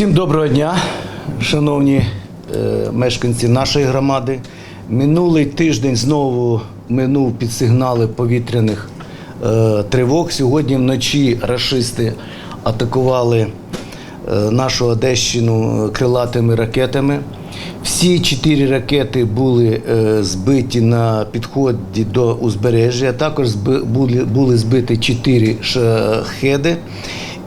Всім доброго дня, шановні е, мешканці нашої громади. Минулий тиждень знову минув під сигнали повітряних е, тривог. Сьогодні вночі рашисти атакували е, нашу Одещину крилатими ракетами. Всі чотири ракети були збиті на підході до узбережжя. Також були збиті чотири шахеди.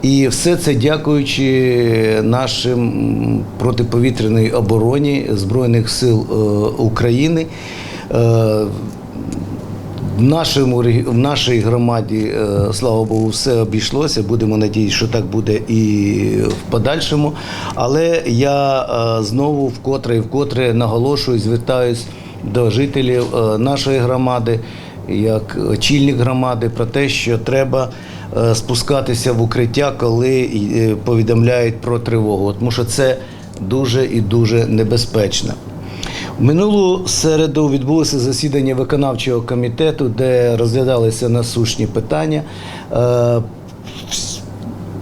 І все це дякуючи нашим протиповітряній обороні Збройних сил е, України. Е, в нашому в нашій громаді, е, слава Богу, все обійшлося. Будемо надіятися, що так буде і в подальшому. Але я знову вкотре і вкотре наголошую, звертаюсь до жителів нашої громади, як очільник громади, про те, що треба спускатися в укриття, коли е, повідомляють про тривогу, тому що це дуже і дуже небезпечно. Минулу середу відбулося засідання виконавчого комітету, де розглядалися насущні питання. Е,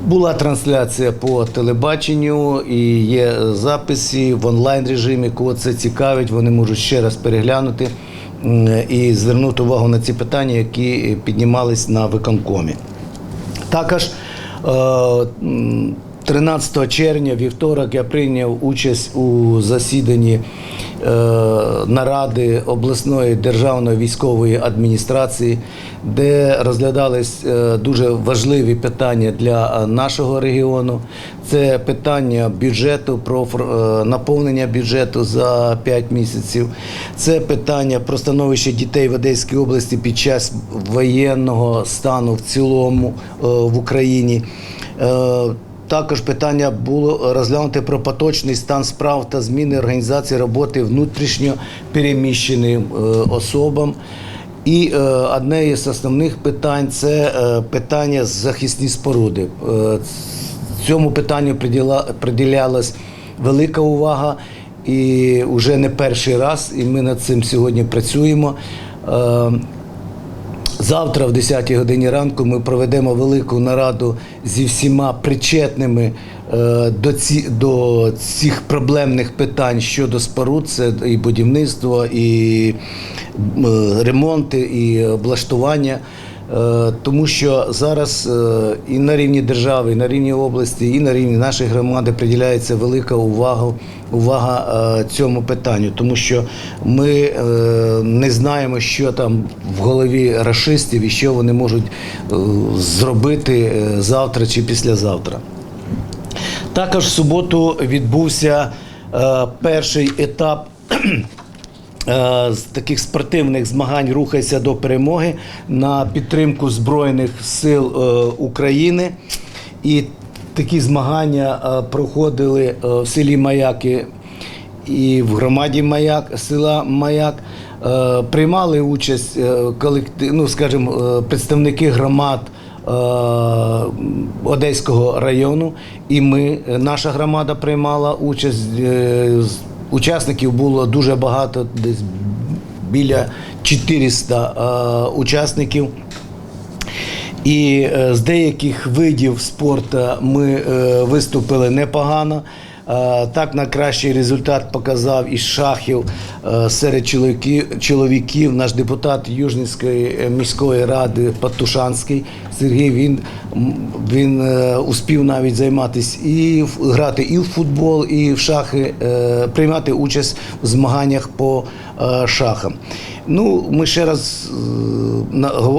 Була трансляція по телебаченню і є записи в онлайн режимі. Кого це цікавить, вони можуть ще раз переглянути і звернути увагу на ці питання, які піднімались на виконкомі. Також е, 13 червня, вівторок, я прийняв участь у засіданні е, наради обласної державної військової адміністрації, де розглядались е, дуже важливі питання для е, нашого регіону. Це питання бюджету, про е, наповнення бюджету за 5 місяців. Це питання про становище дітей в Одеській області під час воєнного стану в цілому е, в Україні. Е, Також питання було розглянути про поточний стан справ та зміни організації роботи внутрішньо переміщеним е, особам. І е, одне із основних питань це е, питання захисні споруди. Цьому питанню приділялась велика увага, і вже не перший раз, і ми над цим сьогодні працюємо. Завтра, в 10 годині ранку, ми проведемо велику нараду зі всіма причетними е, до, ці, до цих проблемних питань щодо споруд. Це і будівництво, і е, ремонти, і облаштування. Е, Тому що зараз е, і на рівні держави, і на рівні області, і на рівні нашої громади приділяється велика увага, увага е, цьому питанню, тому що ми не знаємо, що там в голові рашистів і що вони можуть зробити завтра чи післязавтра. Також в суботу відбувся перший етап з таких спортивних змагань Рухайся до перемоги на підтримку Збройних сил е, України. І такі змагання е, проходили е, в селі Маяки і в громаді Маяк, села Маяк. Е, Приймали участь е, колектив, ну, скажімо, е, представники громад е, Одеського району, і ми, е, наша громада приймала участь. Учасників було дуже багато, десь біля 400 е, учасників. І е, з деяких видів спорту ми е, виступили непогано. Е, Так, на кращий результат показав із шахів е, серед чоловіків, наш депутат Южницької е, міської ради Патушанський Сергій. Він, він успів навіть займатися і грати і в футбол, і в шахи, приймати участь в змаганнях по шахам. Ну, ми ще раз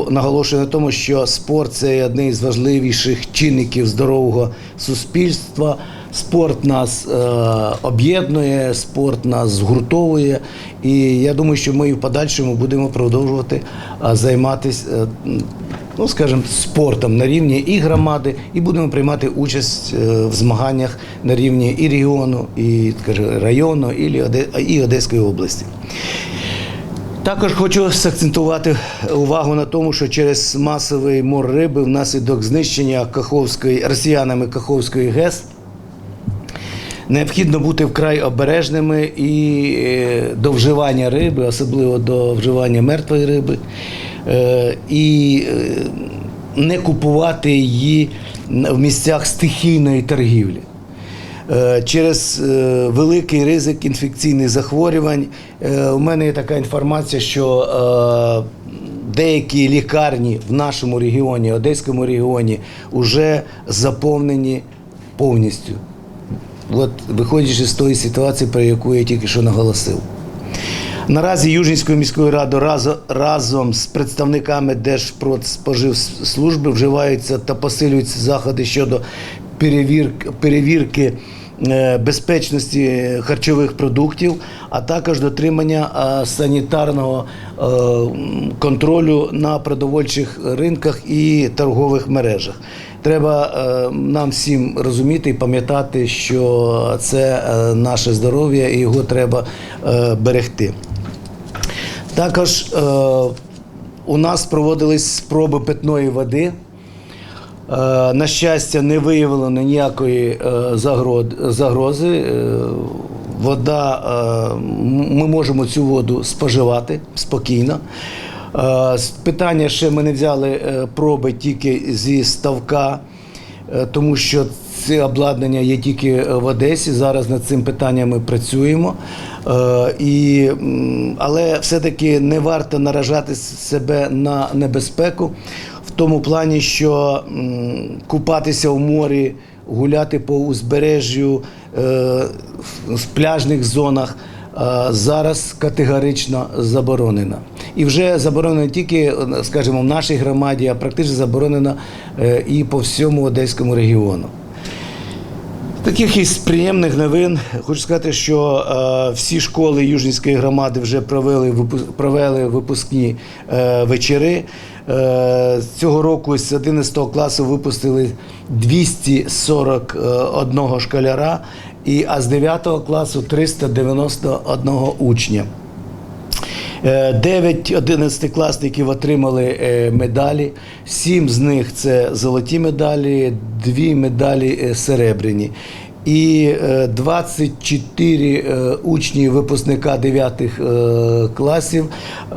наголошуємо на тому, що спорт це один з важливіших чинників здорового суспільства. Спорт нас е, об'єднує, спорт нас згуртовує. І я думаю, що ми і в подальшому будемо продовжувати е, займатися, е, ну скажімо, спортом на рівні і громади, і будемо приймати участь е, в змаганнях на рівні і регіону, і скажімо, району, і Оде- і Одеської області. Також хочу сакцентувати увагу на тому, що через масовий мор риби внаслідок знищення Каховської росіянами Каховської ГЕС необхідно бути вкрай обережними і е, до вживання риби, особливо до вживання мертвої риби, е, і е, не купувати її в місцях стихійної торгівлі. Через великий ризик інфекційних захворювань у мене є така інформація, що деякі лікарні в нашому регіоні, Одеському регіоні, вже заповнені повністю. От виходячи з тої ситуації, про яку я тільки що наголосив. Наразі Южнівською міською радою разо- разом з представниками Держпродспоживслужби вживаються та посилюються заходи щодо перевірки, перевірки безпечності харчових продуктів, а також дотримання е, санітарного е, контролю на продовольчих ринках і торгових мережах. Треба е, нам всім розуміти і пам'ятати, що це е, наше здоров'я і його треба е, берегти. Також у нас проводились спроби питної води. На щастя, не виявлено ніякої загрози. Вода, ми можемо цю воду споживати спокійно. Е, питання ще ми не взяли е, проби тільки зі ставка, е, тому що це обладнання є тільки в Одесі. Зараз над цим питанням ми працюємо. І, але все-таки не варто наражати себе на небезпеку в тому плані, що купатися в морі, гуляти по узбережжю в пляжних зонах зараз категорично заборонено. І вже заборонено не тільки, е, скажімо, в нашій громаді, а практично заборонено е, і по всьому Одеському регіону. Таких із приємних новин хочу сказати, що е, всі школи Южнівської громади вже провели випу- провели випускні е, вечори. Е, цього року з 11 класу випустили 241 школяра, і, а з 9 класу 391 учня. Е, Дев'ять 11-класників отримали е, медалі. Сім з них це золоті медалі, дві медалі е, серебряні. І е, 24 е, учні випускника 9 е, класів е,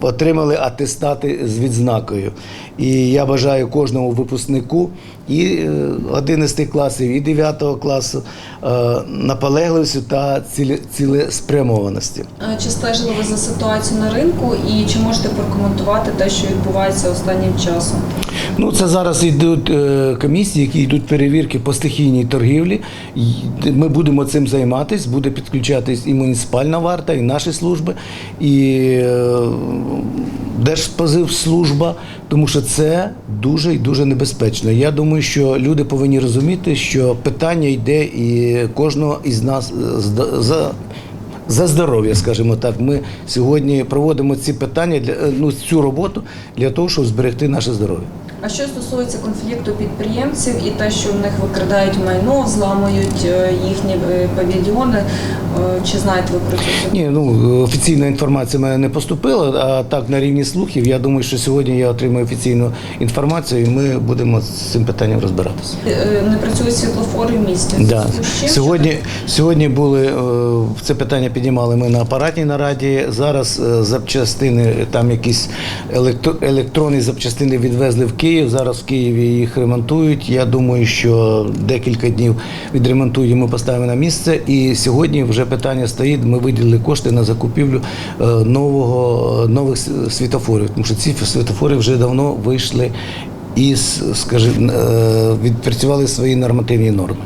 отримали атестати з відзнакою. І я бажаю кожному випускнику і е, 11 класів, і 9 класу е, наполегливості та ціле- цілеспрямованості. Е, Чи стежили ви за ситуацією на ринку і чи можете прокоментувати те, що відбувається останнім часом? Ну, це зараз йдуть е, комісії, які йдуть перевірки по стихійній торгівлі. Ми будемо цим займатися, буде підключатись і муніципальна варта, і наші служби, і е, Держпозивслужба, тому що це дуже і дуже небезпечно. Я думаю, що люди повинні розуміти, що питання йде і кожного із нас е, за. За здоров'я, скажімо так, ми сьогодні проводимо ці питання для е, ну цю роботу для того, щоб зберегти наше здоров'я. А що стосується конфлікту підприємців і те, що в них викрадають майно, зламують е, їхні е, павільйони, е, чи знаєте ви про ситуацію? Ні, ну офіційна інформація мене не поступила, а так на рівні слухів. Я думаю, що сьогодні я отримаю офіційну інформацію, і ми будемо з цим питанням розбиратися. Не працюють світлофори в місті. Да. Сьогодні, сьогодні були це питання піднімали ми на апаратній нараді. Зараз запчастини, там якісь електро- електронні запчастини відвезли в Київ. Зараз в Києві їх ремонтують. Я думаю, що декілька днів відремонтують, і ми поставимо на місце. І сьогодні вже питання стоїть. Ми виділили кошти на закупівлю е, нового нових світофорів, тому що ці світофори вже давно вийшли із, скажімо, е, відпрацювали свої нормативні норми.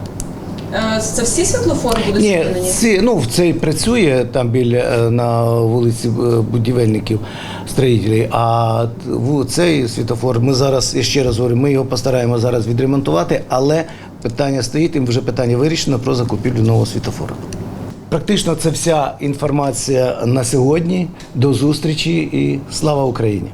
Е, Це всі світлофори будуть Ні, ці, ну, цей працює там біля е, на вулиці е, будівельників, строїтелів, а в- цей світофор ми зараз, я ще раз говорю, ми його постараємо зараз відремонтувати, але питання стоїть, і вже питання вирішено про закупівлю нового світофора. Практично це вся інформація на сьогодні. До зустрічі і слава Україні!